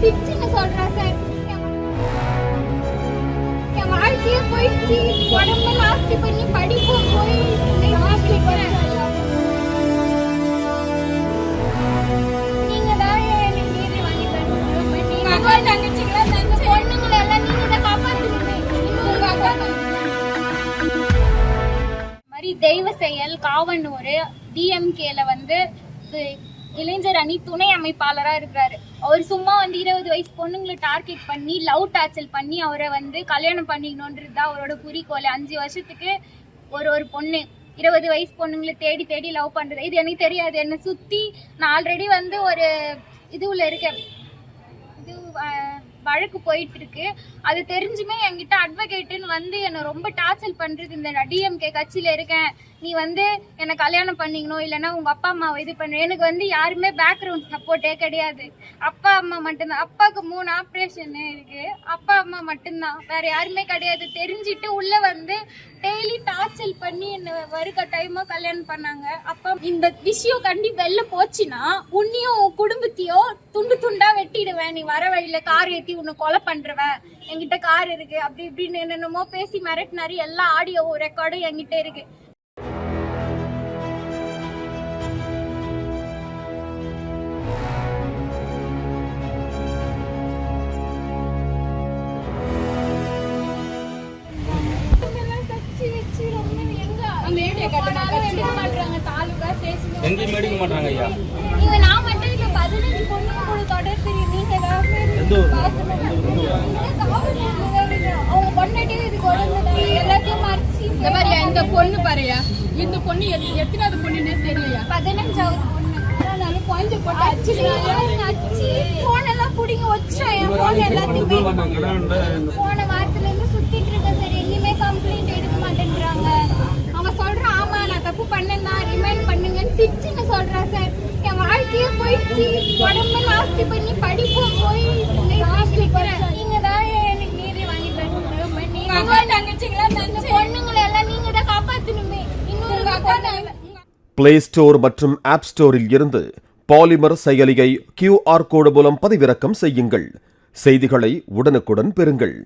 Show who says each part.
Speaker 1: சிரிச்சுன்னு சொல்றா சார். என் வாழ்க்கையே போயிடுச்சு. உடம்பு ஆஸ்தி பண்ணி படிப்போம் போய் நீங்க தான் எனக்கு நீதி வாங்கி தரணும். அக்கா தங்கச்சிங்களா தங்க பொண்ணுங்களை எல்லாம் நீங்க தான் மாதிரி தெய்வ செயல் காவனூர் டிஎம்கேல வந்து இளைஞர் அணி துணை அமைப்பாளராக இருக்கிறாரு. அவர் சும்மா வந்து இருபது வயசு பொண்ணுங்களை டார்கெட் பண்ணி லவ் டார்ச்சல் பண்ணி அவரை வந்து கல்யாணம் பண்ணிக்கணுன்றது தான் அவரோட குறிக்கோள். அஞ்சு வருஷத்துக்கு ஒரு ஒரு பொண்ணு இருபது வயசு பொண்ணுங்களை தேடி தேடி லவ் பண்ணுறது இது எனக்கு தெரியாது. என்னை சுற்றி நான் ஆல்ரெடி வந்து ஒரு இதுல இருக்கேன். இது வழக்கு போயிட்டு இருக்கு அது தெரிஞ்சுமே என்கிட்ட அட்வொகேட்டுன்னு வந்து என்னை ரொம்ப டார்ச்சல் பண்றது. இந்த டிஎம்கே கட்சியில இருக்கேன். நீ வந்து என்னை கல்யாணம் பண்ணிக்கணும் இல்லைன்னா உங்க அப்பா அம்மாவை இது பண்ணு எனக்கு வந்து யாருமே பேக்ரவுண்ட் சப்போர்ட்டே கிடையாது. அப்பா அம்மா மட்டும்தான். அப்பாவுக்கு மூணு ஆப்ரேஷன் இருக்கு. அப்பா அம்மா மட்டும்தான். வேற யாருமே கிடையாது. தெரிஞ்சிட்டு உள்ள வந்து டெய்லி டார்ச்சல் பண்ணி என்ன வருக டைமோ கல்யாணம் பண்ணாங்க. அப்போ இந்த விஷயம் கண்டி வெளில போச்சுன்னா உன்னையும் உன் குடும்பத்தையும் துண்டு துண்டா வெட்டிடுவேன். நீ வர வழியில கார் ஏத்தி உன்னை கொலை பண்றவன். என்கிட்ட கார் இருக்கு. அப்படி இப்படின்னு என்னென்னமோ பேசி மிரட்டினாரு. எல்லா ஆடியோ ரெக்கார்டும் என்கிட்ட இருக்கு.
Speaker 2: எங்கேயும் எடுக்க மாட்டாங்க ஐயா?
Speaker 1: நீங்க நான் மட்டும் இல்ல பதினஞ்சு பொண்ணுங்க கூட தொடர் தெரியும் நீங்க ஏதாவது அவங்க பொண்ணாட்டியும் இது குழந்தை எல்லாத்தையும் மறைச்சு
Speaker 3: இந்த மாதிரியா இந்த பொண்ணு பாருயா இந்த பொண்ணு எத்- எத்தனாவது பொண்ணுன்னே தெரியலையா
Speaker 1: பதினஞ்சாவது பொண்ணு.
Speaker 3: அதனால குழந்தை போட்டு அடிச்சிருக்காங்க
Speaker 1: அச்சு போன் எல்லாம் புடிங்க வச்சா என் போன் எல்லாத்தையுமே போன வாரத்துல இருந்து சுத்திட்டு இருக்க சார் எங்கேயுமே கம்ப்ளைண்ட் எடுக்க மாட்டேன்றாங்க அவன் சொல்றான் ஆமா நான் தப்பு பண்ணேன்னா ரிமைண்ட் பண்ணுங்கன்னு சிரிச்சுன்னு சொல்றான் சார் என் போயிடுச்சு உடம்ப நாஸ்தி பண்ணி படிப்பும் போய் இன்னைக்கு ஹாஸ்டலுக்கு வரேன் நீங்க தான் எனக்கு நீதி வாங்கி தரணும் நீங்க அக்கா தங்கச்சிங்களா தங்க பொண்ணுங்களை எல்லாம் நீங்க தான் காப்பாத்தணுமே. இன்னொரு அக்கா தங்க
Speaker 4: பிளே ஸ்டோர் மற்றும் ஆப் ஸ்டோரில் இருந்து பாலிமர் செயலியை கியூஆர் கோடு மூலம் பதிவிறக்கம் செய்யுங்கள். செய்திகளை உடனுக்குடன் பெறுங்கள்.